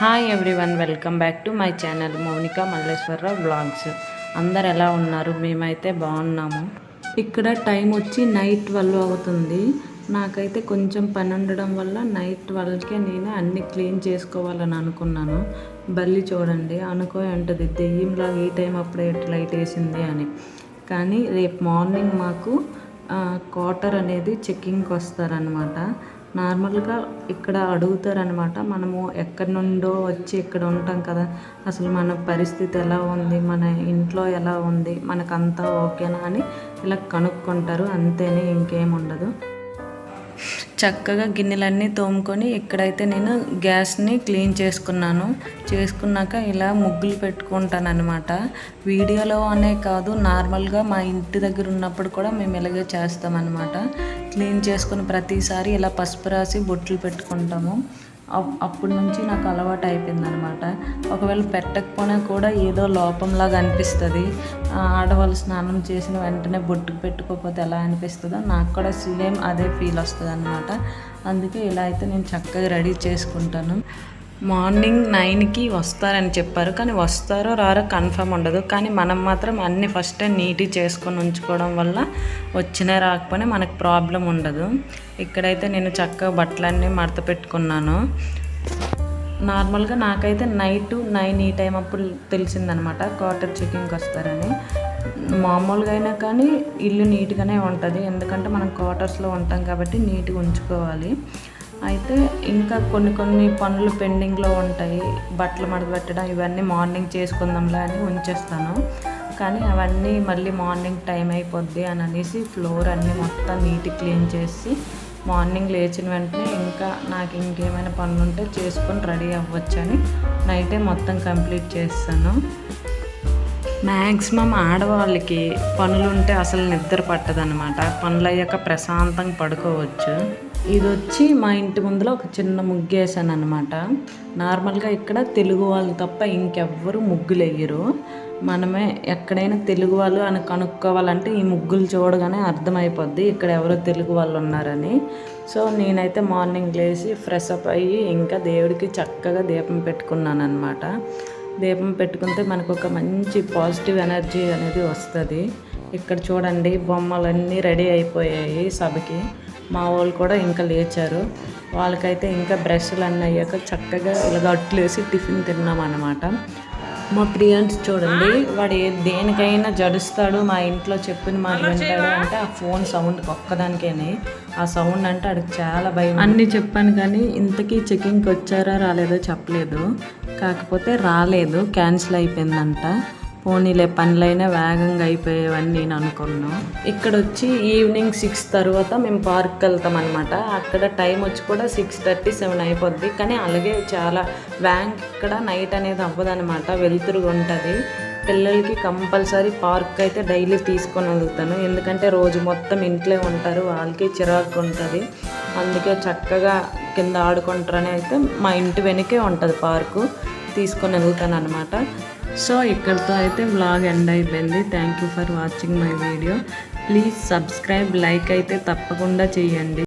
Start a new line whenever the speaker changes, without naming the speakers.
Hi everyone welcome back to my channel Mounika Malleswararao vlogs అందరు ఎలా ఉన్నారు? మేమైతే బాగున్నాము. ఇక్కడ టైం వచ్చి నైట్ ట్వెల్వ్ అవుతుంది. నాకైతే కొంచెం పని ఉండడం వల్ల నైట్ ట్వెల్వ్కే నేను అన్ని క్లీన్ చేసుకోవాలని అనుకున్నాను. బల్లి చూడండి అనుకో ఉంటుంది దెయ్యంలాగా ఈ టైం అప్పుడే ఎట్లా లైట్ వేసింది అని. కానీ రేపు మార్నింగ్ మాకు క్వార్టర్ అనేది చెక్కింగ్కి వస్తారనమాట నార్మల్గా ఇక్కడ అడుగుతారనమాట. మనము ఎక్కడి నుండో వచ్చి ఇక్కడ ఉంటాం కదా. అసలు మన పరిస్థితి ఎలా ఉంది? మన ఇంట్లో ఎలా ఉంది? మనకంతా ఓకేనా అని ఇలా కనుక్కుంటారు. అంతేనే ఇంకేం ఉండదు. చక్కగా గిన్నెలన్నీ తోముకొని ఇక్కడైతే నేను గ్యాస్ని క్లీన్ చేసుకున్నాను చేసుకున్నాక ఇలా ముగ్గులు పెట్టుకుంటాను అనమాట వీడియోలో అనే కాదు నార్మల్గా మా ఇంటి దగ్గర ఉన్నప్పుడు కూడా మేము ఇలాగే చేస్తామన్నమాట. క్లీన్ చేసుకుని ప్రతిసారి ఇలా పసుపు రాసి బొట్లు పెట్టుకుంటాము. అప్పటి నుంచి నాకు అలవాటు అయిపోయింది అనమాట ఒకవేళ పెట్టకపోయినా కూడా ఏదో లోపంలాగా అనిపిస్తుంది. ఆడవాళ్ళు స్నానం చేసిన వెంటనే బొట్టుకు పెట్టుకోకపోతే ఎలా అనిపిస్తుందో నాకు కూడా సేమ్ అదే ఫీల్ వస్తుంది అనమాట అందుకే ఇలా అయితే నేను చక్కగా రెడీ చేసుకుంటాను. మార్నింగ్ నైన్కి వస్తారని చెప్పారు. కానీ వస్తారో రారో కన్ఫర్మ్ ఉండదు. కానీ మనం మాత్రం అన్నీ ఫస్ట్ నీట్గా చేసుకొని ఉంచుకోవడం వల్ల వచ్చినా రాకపోయినా మనకు ప్రాబ్లం ఉండదు. ఇక్కడైతే నేను చక్కగా బట్టలన్నీ మడత పెట్టుకున్నాను. నార్మల్గా నాకైతే నైట్ నైన్ ఈ టైం అప్పుడు తెలిసిందనమాట క్వార్టర్ చెకింగ్కి వస్తారని. మామూలుగా అయినా కానీ ఇల్లు నీట్గానే ఉంటుంది. ఎందుకంటే మనం క్వార్టర్స్లో ఉంటాం కాబట్టి నీట్గా ఉంచుకోవాలి. అయితే ఇంకా కొన్ని కొన్ని పనులు పెండింగ్లో ఉంటాయి. బట్టలు మడతపెట్టడం ఇవన్నీ మార్నింగ్ చేసుకుందాంలా అని ఉంచేస్తాను. కానీ అవన్నీ మళ్ళీ మార్నింగ్ టైం అయిపోద్ది అని అనేసి ఫ్లోర్ అన్నీ మొత్తం నీట్ క్లీన్ చేసి మార్నింగ్ లేచిన వెంటనే ఇంకా నాకు ఇంకేమైనా పనులు ఉంటే చేసుకొని రెడీ అవ్వచ్చని నైటే మొత్తం కంప్లీట్ చేస్తాను. మ్యాక్సిమం ఆడవాళ్ళకి పనులు ఉంటే అసలు నిద్ర పట్టదనమాట పనులు అయ్యాక ప్రశాంతంగా పడుకోవచ్చు. ఇది వచ్చి మా ఇంటి ముందులో ఒక చిన్న ముగ్గు వేసాను అనమాట నార్మల్గా ఇక్కడ తెలుగు వాళ్ళు తప్ప ఇంకెవ్వరు ముగ్గులు వేయరు మనమే ఎక్కడైనా తెలుగు వాళ్ళు అని కనుక్కోవాలంటే ఈ ముగ్గులు చూడగానే అర్థమైపోద్ది ఇక్కడ ఎవరో తెలుగు వాళ్ళు ఉన్నారని. సో నేనైతే మార్నింగ్ లేచి ఫ్రెష్ అప్ అయ్యి ఇంకా దేవుడికి చక్కగా దీపం పెట్టుకున్నాను అనమాట దీపం పెట్టుకుంటే మనకు ఒక మంచి పాజిటివ్ ఎనర్జీ అనేది వస్తుంది. ఇక్కడ చూడండి బొమ్మలన్నీ రెడీ అయిపోయాయి సభకి. మా వాళ్ళు కూడా ఇంకా లేచారు. వాళ్ళకైతే ఇంకా బ్రష్లు అన్నీ అయ్యాక చక్కగా ఇలాగ అట్లేసి టిఫిన్ తిన్నాం అనమాట మా ప్రియాన్స్ చూడండి వాడు ఏ దేనికైనా జడుస్తాడు మా ఇంట్లో చెప్పిన మాట వింటాడు అంటే ఆ ఫోన్ సౌండ్ ఒక్కదానికేనే. ఆ సౌండ్ అంటే అడికి చాలా భయం. అన్నీ చెప్పాను కానీ ఇంతకీ చెకింగ్కి వచ్చారా రాలేదో చెప్పలేదు. కాకపోతే రాలేదు క్యాన్సిల్ అయిపోయిందంట. పోనీలే పనులైనా వేగంగా అయిపోయేవని నేను అనుకున్నాను ఇక్కడ వచ్చి ఈవినింగ్ సిక్స్ తర్వాత మేము పార్క్కి వెళ్తాం అనమాట అక్కడ టైం వచ్చి కూడా సిక్స్ థర్టీ సెవెన్ అయిపోద్ది. కానీ అలాగే చాలా వ్యాంక్ ఇక్కడ నైట్ అనేది అవ్వదనమాట వెలుతురుగా ఉంటుంది. పిల్లలకి కంపల్సరీ పార్క్ అయితే డైలీ తీసుకొని వెళ్తాను. ఎందుకంటే రోజు మొత్తం ఇంట్లో ఉంటారు. వాళ్ళకి చిరాకు ఉంటుంది. అందుకే చక్కగా కింద ఆడుకుంటారని అయితే మా ఇంటి వెనకే ఉంటుంది పార్కు. తీసుకొని వెళ్తాను అనమాట సో ఇక్కడితో అయితే బ్లాగ్ ఎండ్ అయిపోయింది. Thank you for watching my video please subscribe like అయితే తప్పకుండా చేయండి.